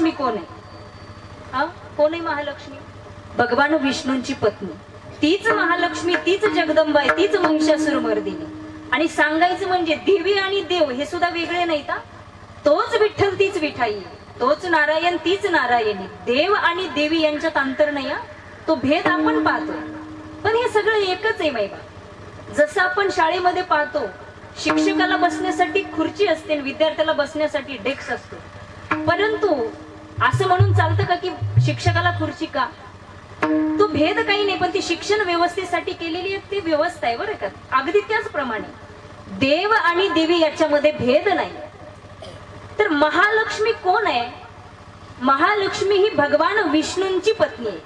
महालक्ष्मी कोण आहे? हा? कोण आहे महालक्ष्मी? भगवान विष्णूंची पत्नी. तीच महालक्ष्मी तीच जगदंबा आहे तीच महिषासुर मर्दिनी. आणि सांगायचं म्हणजे देवी आणि देव हे सुद्धा वेगळे नाही का? तोच विठ्ठल तीच विठाई. तोच नारायण तीच नारायणी. देव आणि देवी यांच्यात अंतर नाही हा? तो भेद आपण पाहतो. पण हे सगळं एकच आहे माईबा. जसं आपण शाळेमध्ये पाहतो शिक्षकाला बसण्यासाठी खुर्ची असते आणि विद्यार्थ्याला बसण्यासाठी डेस्क असतो. परंतु असं म्हणून चालतं का की शिक्षकाला खुर्ची का? तो भेद काही नाही पण ती शिक्षण व्यवस्थेसाठी केलेली एक ती व्यवस्था आहे बरं का. अगदी त्याचप्रमाणे देव आणि देवी याच्यामध्ये भेद नाही. तर महालक्ष्मी कोण आहे? महालक्ष्मी ही भगवान विष्णूंची पत्नी आहे.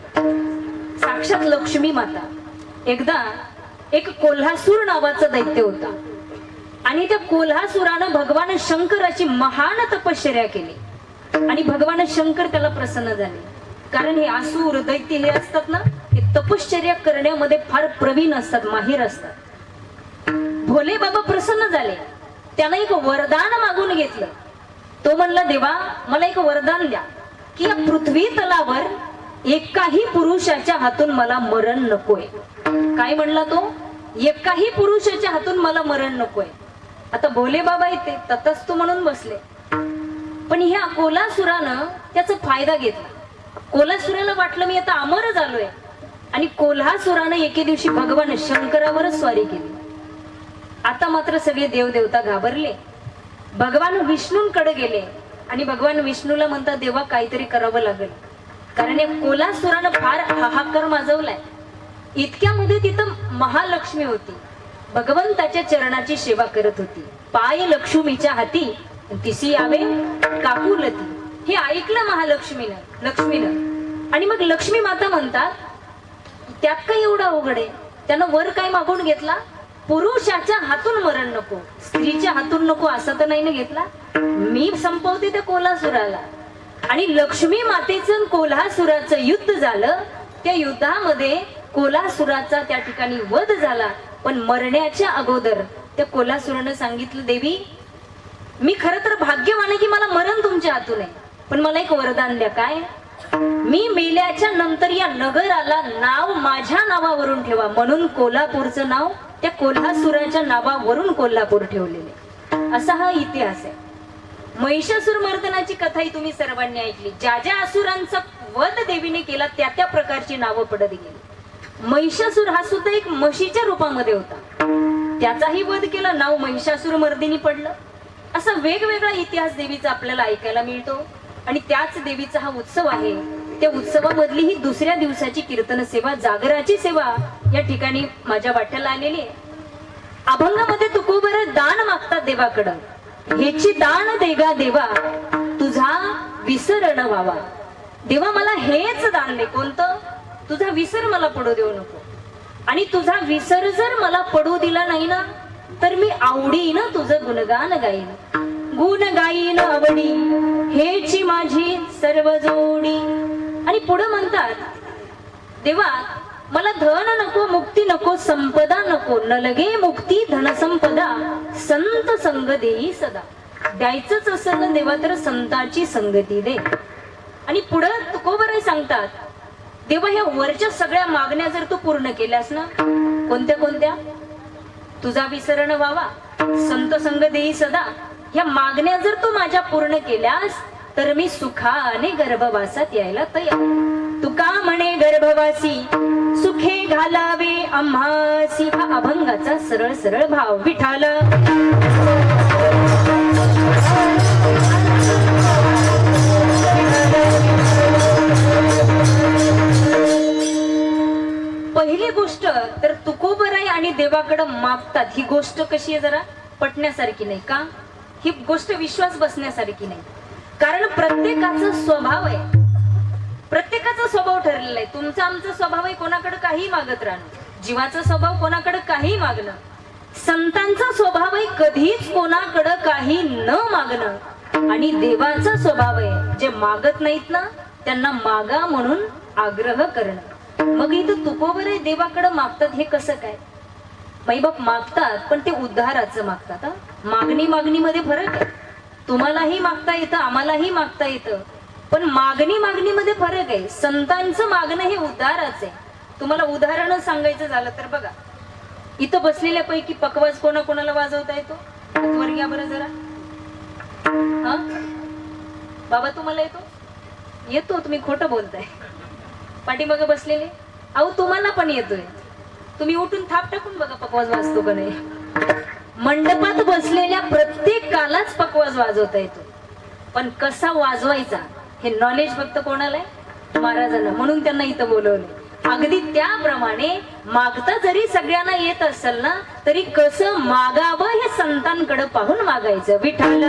साक्षात लक्ष्मी माता. एकदा एक कोल्हासूर नावाचं दैत्य होता. आणि त्या कोल्हासुरानं भगवान शंकराची महान तपश्चर्या केली. आणि भगवान शंकर त्याला प्रसन्न झाले. कारण हे आसूर दैत्य हे असतात ना हे तपश्चर्या करण्यामध्ये फार प्रवीण असतात माहीर असतात. भोले बाबा प्रसन्न झाले. त्यानं एक वरदान मागून घेतलं. तो म्हणला देवा मला एक वरदान द्या की या पृथ्वी तलावर एकाही पुरुषाच्या हातून मला मरण नकोय. काय म्हणला तो? एकाही पुरुषाच्या हातून मला मरण नकोय. आता भोले बाबा येते ततस्तू म्हणून बसले. पण ह्या कोल्हासुरानं त्याचा फायदा घेतला. कोल्हासुराला वाटलं मी आता अमर झालोय. आणि कोल्हासुरानं एके दिवशी भगवान शंकरावरच स्वारी केली. आता मात्र सगळे देवदेवता घाबरले. भगवान विष्णूंकडे गेले. आणि भगवान विष्णूला म्हणतात देवा काहीतरी करावं लागेल. कारण या कोल्हासुरानं फार हाहाकार माजवलाय. इतक्यामध्ये तिथं महालक्ष्मी होती. भगवंताच्या चरणाची सेवा करत होती. पाय लक्ष्मीच्या हाती तिसी यावे काकुलती हे ऐकलं महालक्ष्मीनं लक्ष्मीनं. आणि मग लक्ष्मी माता म्हणतात त्यात काय एवढा अवघड आहे? त्यानं वर काय मागून घेतला? पुरुषाच्या हातून मरण नको स्त्रीच्या हातून नको असं तर नाही ना घेतला? मी संपवते त्या कोल्हासुराला. आणि लक्ष्मी मातेचं कोल्हासुराचं युद्ध झालं. त्या युद्धामध्ये कोल्हासुराचा त्या ठिकाणी वध झाला. पण मरण्याच्या अगोदर त्या कोल्हासुरानं सांगितलं देवी मी खर तर भाग्यवान आहे की मला मरण तुमच्या हातून आहे. पण मला एक वरदान द्या काय? मी मेल्याच्या नंतर या नगराला नाव माझ्या नावावरून ठेवा. म्हणून कोल्हापूरचं नाव त्या कोल्हासुराच्या नावावरून कोल्हापूर ठेवलेले असा हा इतिहास आहे. महिषासूर मर्दनाची कथाही तुम्ही सर्वांनी ऐकली. ज्या ज्या असुरांचा वध देवीने केला त्या त्या प्रकारची नावं पडत गेली. महिषासूर हा सुद्धा एक म्हशीच्या रूपामध्ये होता. त्याचाही वध केला नाव महिषासूर मर्दिनी पडलं. असा वेगवेगळा इतिहास देवीचा आपल्याला ऐकायला मिळतो. आणि त्याच देवीचा हा उत्सव आहे. त्या उत्सवामधली ही दुसऱ्या दिवसाची कीर्तन सेवा जागराची सेवा या ठिकाणी माझ्या वाट्याला आलेली आहे. अभंगामध्ये तुकोबर दान मागतात देवाकडं. हेची दान देगा देवा तुझा विसरण व्हावा. देवा मला हेच दान दे. कोणतं? तुझा विसर मला पडू देऊ नको. आणि तुझा विसर जर मला पडू दिला नाही ना तर मी आवडीन तुझं गुणगान गाईन. गुण गाईन आवडी हेची माझी सर्व जोडी. आणि पुढे म्हणतात देवा मला धन नको मुक्ती नको संपदा नको न लगे मुक्ती धनसंपदा संत संग देई सदा. द्यायचंच असेल ना देवा तर संताची संगती दे. आणि पुढं तुकोबराय सांगतात देवा ह्या वरच्या सगळ्या मागण्या जर तू पूर्ण केल्यास ना कोणत्या कोणत्या? तुझा विसरण व्हावा. संत संग देई सदा. ह्या मागण्या जर तू माझ्या पूर्ण केल्यास तर मी सुखाने गर्भवासात यायला तयार तुका म्हणे गर्भवासी सुखे घालावे आम्हासी. हा अभंगाचा सरळ सरळ भाव विठाला. देवाकडं मागतात. ही गोष्ट कशी आहे जरा? पटण्यासारखी नाही का? ही गोष्ट विश्वास बसण्यासारखी नाही. कारण प्रत्येकाचा स्वभाव आहे. प्रत्येकाचा स्वभाव ठरलेला आहे. तुमचा आमचा स्वभाव आहे कोणाकडे काही मागत राहणं. जीवाचा स्वभाव कोणाकडे काही मागणं. संतांचा स्वभाव आहे कधीच कोणाकडं काही न मागणं. आणि देवाचा स्वभाव आहे जे मागत नाहीत ना त्यांना मागा म्हणून आग्रह करणं. मग इथं तुकोबरे देवाकडं मागतात हे कसं काय? बाप मागतात पण ते उद्धाराचं मागतात मागणी मागणीमध्ये फरक आहे. तुम्हालाही मागता येतं आम्हालाही मागता येतं. पण मागणी मागणीमध्ये फरक आहे. संतांचं मागणं हे उद्धाराच आहे. तुम्हाला उदाहरण सांगायचं झालं तर बघा. इथं बसलेल्या पैकी पकवाज कोणा कोणाला वाजवता येतो? वर घ्या बरं जरा. हा? बाबा तुम्हाला येतो? येतो तुम्ही खोटं बोलताय. पाठीमागं बसलेले? अहो तुम्हाला पण येतोय. तुम्ही उठून थाप टाकून बघा पकवाज वाजतो का नाही. मंडपात बसलेल्या प्रत्येकालाच पकवाज वाजवता येतो. पण कसा वाजवायचा हे नॉलेज फक्त कोणाला आहे? महाराजांना. म्हणून त्यांना इथं बोलवले अगदी त्याप्रमाणे मागता जरी सगळ्यांना येत असेल ना तरी कसं मागावं हे संतांकडे पाहून मागायचं. विठाल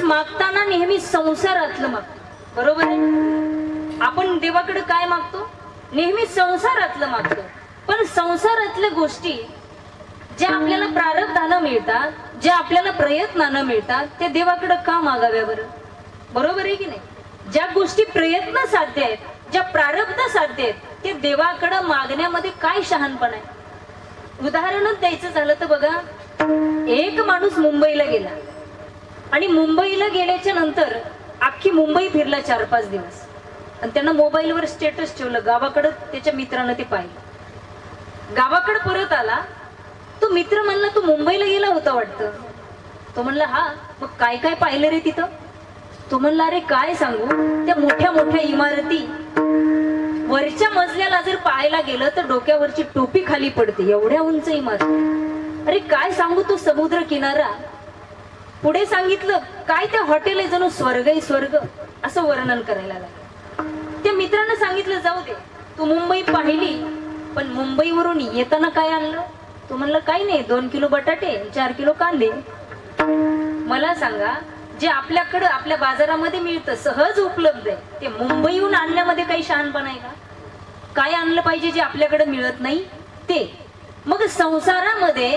माणूस मागताना नेहमी संसारातलं मागतो. बरोबर आहे? आपण देवाकडे काय मागतो? नेहमी संसारातलं मागतो. पण संसारातल्या गोष्टी ज्या आपल्याला प्रारब्धानं मिळतात ज्या आपल्याला प्रयत्नानं मिळतात त्या देवाकडे का मागाव्या बरं? बरोबर आहे की नाही? ज्या गोष्टी प्रयत्न साध्य आहेत ज्या प्रारब्ध साध्य आहेत ते देवाकडे मागण्यामध्ये काय शहाणपण आहे? उदाहरणच द्यायचं झालं तर बघा एक माणूस मुंबईला गेला. आणि मुंबईला गेल्याच्यानंतर अख्खी मुंबई फिरला चार पाच दिवस. आणि त्यांना मोबाईलवर स्टेटस ठेवलं. गावाकडं त्याच्या मित्रानं ते पाहिलं. गावाकडं परत आला. तो मित्र म्हणला तू मुंबईला गेला होता वाटतं? तो म्हणला हा. मग काय काय पाहिलं रे तिथं? तो म्हणला अरे काय सांगू? त्या मोठ्या मोठ्या इमारती वरच्या मजल्याला जर पाहायला गेलं तर डोक्यावरची टोपी खाली पडते. एवढ्या उंच इमारत. अरे काय सांगू? तो समुद्र किनारा पुढे सांगितलं काय त्या हॉटेल आहे जणू स्वर्ग आहे स्वर्ग असं वर्णन करायला लागलं. त्या मित्रांना सांगितलं जाऊ दे तू मुंबई पाहिली पण मुंबईवरून येताना काय आणलं? तू म्हणलं काही नाही दोन किलो बटाटे चार किलो कांदे. मला सांगा जे आपल्याकडं आपल्या बाजारामध्ये मिळतं सहज उपलब्ध आहे ते मुंबईहून आणण्यामध्ये काही शहाणपण आहे का? काय आणलं पाहिजे जे आपल्याकडे मिळत नाही? ते. मग संसारामध्ये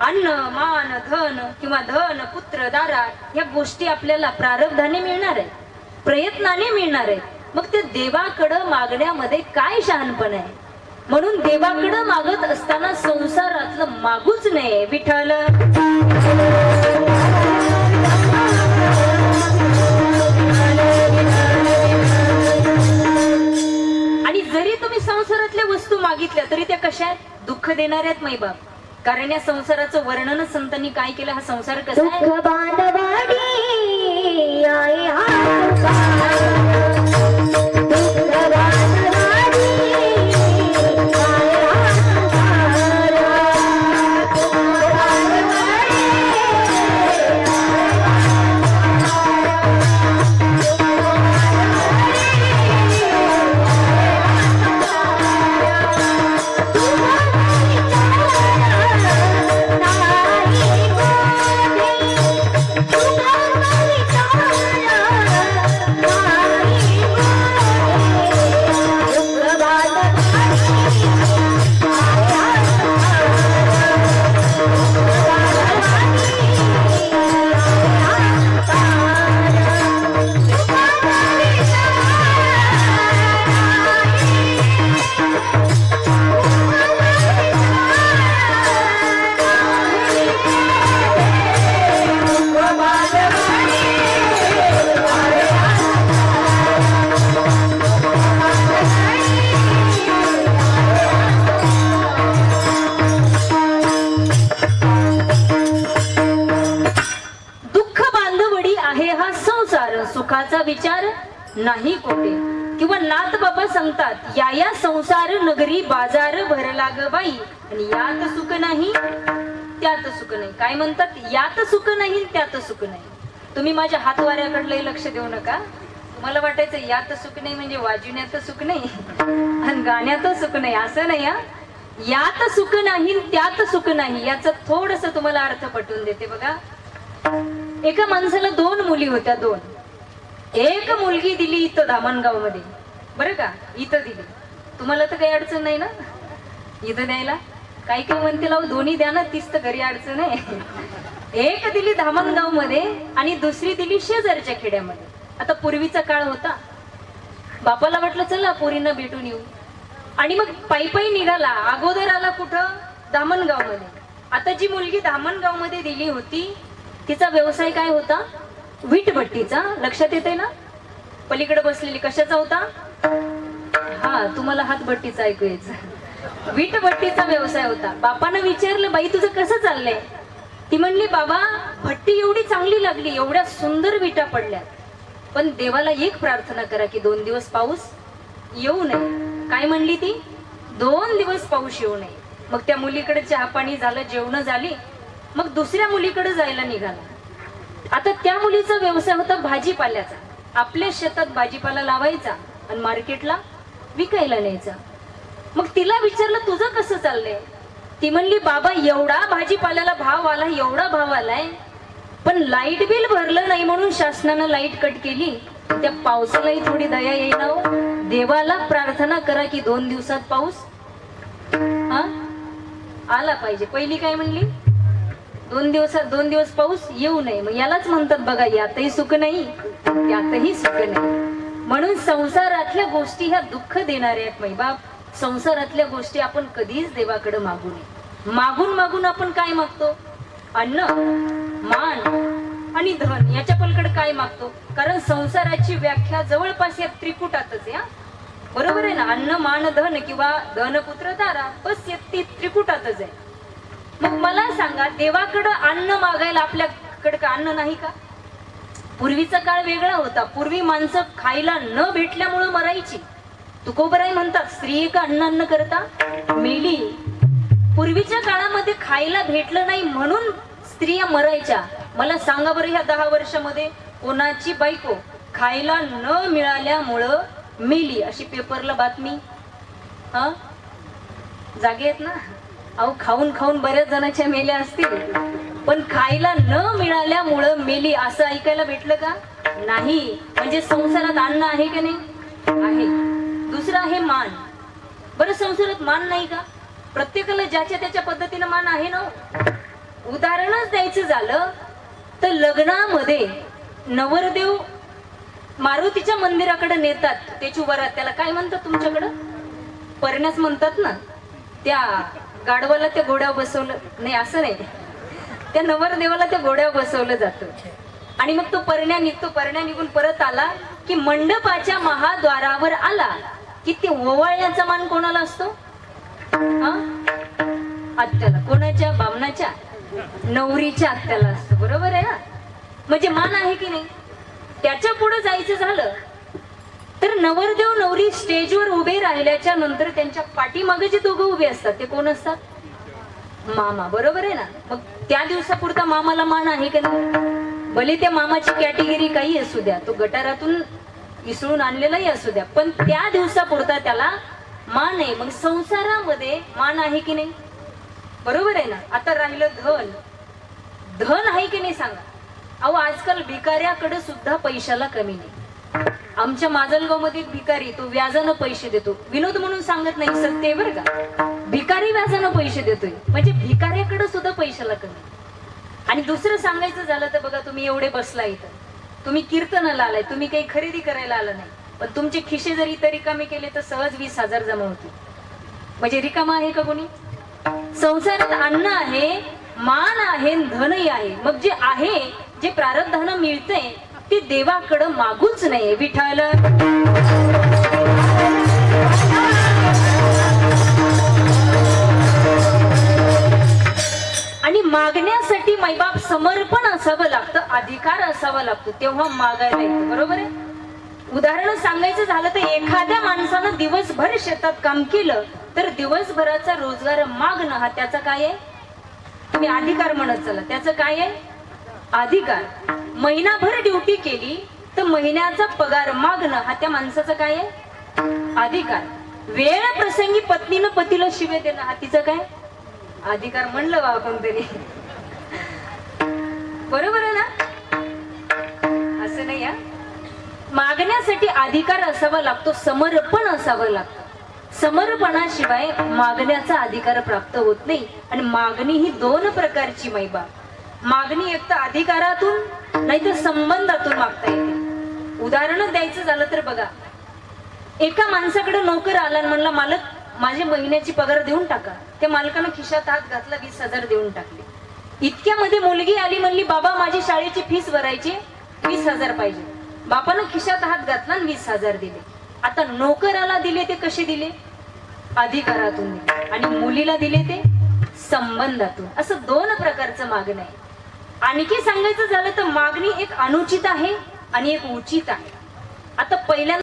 अन्न मान धन किंवा धन पुत्र दारा या गोष्टी आपल्याला प्रारब्धाने मिळणार आहे प्रयत्नाने मिळणार आहे मग ते देवाकडं मागण्यामध्ये काय शहाणपण आहे? म्हणून देवाकडं मागत असताना संसारातलं मागूच नये विठ्ठल. आणि जरी तुम्ही संसारातल्या वस्तू मागितल्या तरी त्या कशा आहेत? दुःख देणाऱ्यात आहेत बाप कारण या संसाराचं वर्णनच संतांनी काय केलं? हा संसार कसा आहे? सुखाचा विचार नाही कोठे. किंवा नाथ बाबा सांगतात या या संसार नगरी बाजार भरला ग बाई. आणि यात सुख नाही त्यात सुख नाही. काय म्हणतात? यात सुख नाही त्यात सुख नाही. तुम्ही माझ्या हातवाऱ्याकडे लक्ष देऊ नका. मला वाटायचं यात सुख नाही म्हणजे वाजविण्यात सुख नाही. आणि गाण्यात सुख नाही असं नाही हा? यात सुख नाही त्यात सुख नाही. याचा थोडस तुम्हाला अर्थ पटवून देते बघा. एका माणसाला दोन मुली होत्या दोन. एक मुलगी दिली इथं धामणगावमध्ये बरं का? इथं दिली. तुम्हाला तर काही अडचण नाही ना? इथं द्यायला? काही काही म्हणते लाव दोन्ही द्या ना तीच तर घरी अडचण आहे. एक दिली धामणगावमध्ये आणि दुसरी दिली शेजारच्या खेड्यामध्ये. आता पूर्वीचा काळ होता. बापाला वाटलं चला पोरींना भेटून येऊ. आणि मग पायी पायी निघाला. अगोदर आला कुठं? धामणगावमध्ये आता जी मुलगी धामणगावमध्ये दिली होती तिचा व्यवसाय काय होता? वीटभट्टीचा? लक्षात येते ना? पलीकडे बसलेली कशाचा होता? हा तुम्हाला हातभट्टीचा ऐकू यायचा वीटभट्टीचा व्यवसाय होता. बापानं विचारलं बाई तुझं कसं चाललंय? ती म्हणली बाबा भट्टी एवढी चांगली लागली एवढ्या सुंदर विटा पडल्या पण देवाला एक प्रार्थना करा की दोन दिवस पाऊस येऊ नये. काय म्हणली ती? दोन दिवस पाऊस येऊ नये. मग त्या मुलीकडे चहा पाणी झालं जेवण झाली. मग दुसऱ्या मुलीकडे जायला निघाला. आता त्या मुलीचा व्यवसाय होता भाजीपाल्याचा. आपल्या शेतात भाजीपाला लावायचा आणि मार्केटला विकायला न्यायचा. मग तिला विचारलं तुझं कसं चाललंय? ती म्हणली बाबा एवढा भाजीपाल्याला भाव आला एवढा भाव आलाय. पण लाइट बिल भरलं नाही म्हणून शासनानं लाइट कट केली. त्या पावसालाही थोडी दया येईना हो. देवाला प्रार्थना करा की दोन दिवसात पाऊस हा आला पाहिजे. पहिली काय म्हणली? दोन दिवसात दोन दिवस पाऊस येऊ नये. मग यालाच म्हणतात बघा यातही सुख नाही त्यातही सुख नाही. म्हणून संसारातल्या गोष्टी ह्या दुःख देणाऱ्या आहेत मैबाप संसारातल्या गोष्टी आपण कधीच देवाकडे मागू नये. मागून मागून आपण काय मागतो? अन्न मान आणि धन याच्या पलकडे काय मागतो? कारण संसाराची व्याख्या जवळपास या त्रिकुटातच आहे हा. बरोबर आहे ना? अन्न मान धन किंवा धन पुत्र तारा बस ती त्रिकुटातच आहे. मग मला सांगा देवाकडं अन्न मागायला आपल्याकडे का अन्न नाही का? पूर्वीचा काळ वेगळा होता. पूर्वी माणसं खायला न भेटल्यामुळं मरायची. तुकोबराई म्हणतात स्त्री का अन्न अन्न करता मेली. पूर्वीच्या काळामध्ये खायला भेटलं नाही म्हणून स्त्रिया मरायच्या. मला सांगा बरं ह्या दहा वर्षामध्ये कोणाची बायको खायला न मिळाल्यामुळं मेली? अशी पेपरला बातमी. हा? जागे आहेत ना? अहो खाऊन खाऊन बऱ्याच जणांच्या मेल्या असतील. पण खायला न मिळाल्यामुळं मेली असं ऐकायला भेटलं का? नाही. म्हणजे संसारात अन्न आहे का नाही? आहे. दुसरं आहे मान. बरं संसारात मान नाही का? प्रत्येकाला ज्याच्या त्याच्या पद्धतीनं मान आहे ना हो. उदाहरणच द्यायचं झालं तर लग्नामध्ये नवरदेव मारुतीच्या मंदिराकडे नेतात. त्याची वरात त्याला काय म्हणतात तुमच्याकडं? परण्यास म्हणतात ना? त्या गाढवाला त्या घोड्यावर बसवलं. नाही असं नाही. त्या नवरदेवाला त्या घोड्यावर बसवलं जातं. आणि मग तो परण्या निघतो परण्या निघून परत आला की मंडपाच्या महाद्वारावर आला. की ते ओवाळण्याचा मान कोणाला असतो? हा? आत्याला. कोणाच्या? बामणाच्या. नवरीच्या आत्याला असतो. बरोबर आहे ना? म्हणजे मान आहे की नाही? त्याच्या पुढे जायचं झालं तर नवरदेव नवरी स्टेजवर उभे राहिल्याच्या नंतर त्यांच्या पाठीमागे जे दोघं उभे असतात ते कोण असतात? मामा. बरोबर आहे ना? मग त्या दिवसापुरता मामाला मान आहे का नाही? भले त्या मामाची कॅटेगरी काही असू द्या तो गटारातून इसळून आणलेलाही असू द्या पण त्या दिवसापुरता त्याला मान आहे. मग संसारामध्ये मान आहे की नाही? बरोबर आहे ना? आता राहिलं धन. धन आहे की नाही सांगा? अहो आजकाल भिकाऱ्याकडे सुद्धा पैशाला कमी नाही. आमच्या माजलगाव मधील भिकारी तो व्याजानं पैसे देतो. विनोद म्हणून सांगत नाही सत्य बर बरं का? भिकारी व्याजानं पैसे देतोय. म्हणजे भिकाऱ्याकडे सुद्धा पैशाला कमी आणि दुसरं सांगायचं झालं तर बघा तुम्ही एवढे बसला इथं. तुम्ही कीर्तनाला आलाय तुम्ही काही खरेदी करायला आला नाही. पण तुमचे खिशे जरी इथं रिकामे केले तर सहज वीस हजार जमा होतील. म्हणजे रिकामा आहे का कोणी? संसारात अन्न आहे मान आहे धनही आहे. मग जे आहे जे प्रारब्धानं मिळतंय ते देवाकडं मागूच नाही विठाल आणि मागण्यासाठी माईबाप समर्पण असावं लागतं अधिकार असावा लागतो तेव्हा मागायला येतं बरोबर आहे? उदाहरण सांगायचं झालं तर एखाद्या माणसानं दिवसभर शेतात काम केलं तर दिवसभराचा रोजगार मागणं हा त्याचा काय आहे? तुम्ही अधिकार म्हणत चला त्याचं काय आहे? अधिकार. महिनाभर ड्युटी केली तर महिन्याचा पगार मागणं हा त्या माणसाचा काय आहे? अधिकार. वेळ प्रसंगी पत्नीनं पतीला शिवे देणं हा तिचं काय? अधिकार म्हणलं बा कोणतरी बरोबर आहे ना? असं नाही या मागण्यासाठी अधिकार असावा लागतो समर्पण असावं लागतं. समर्पणाशिवाय मागण्याचा अधिकार प्राप्त होत नाही. आणि मागणी ही दोन प्रकारची मैबा मागणी एक तर अधिकारातून नाही तर संबंधातून मागता येते. उदाहरणच द्यायचं झालं तर बघा. एका माणसाकडे नोकर आला म्हणला मालक माझे महिन्याची पगार देऊन टाका. त्या मालकानं खिशात हात घातला वीस हजार देऊन टाकले. इतक्यामध्ये मुलगी आली म्हणली बाबा माझी शाळेची फीस भरायची वीस हजार पाहिजे. बापानं खिशात हात घातला आणि वीस हजार दिले. आता नोकराला दिले ते कसे दिले? अधिकारातून दिले. आणि मुलीला दिले ते संबंधातून. असं दोन प्रकारचं मागणं आहे. आणखी सांगायचं झालं तर मागणी एक अनुचित आहे आणि एक उचित आहे. आता पहिल्या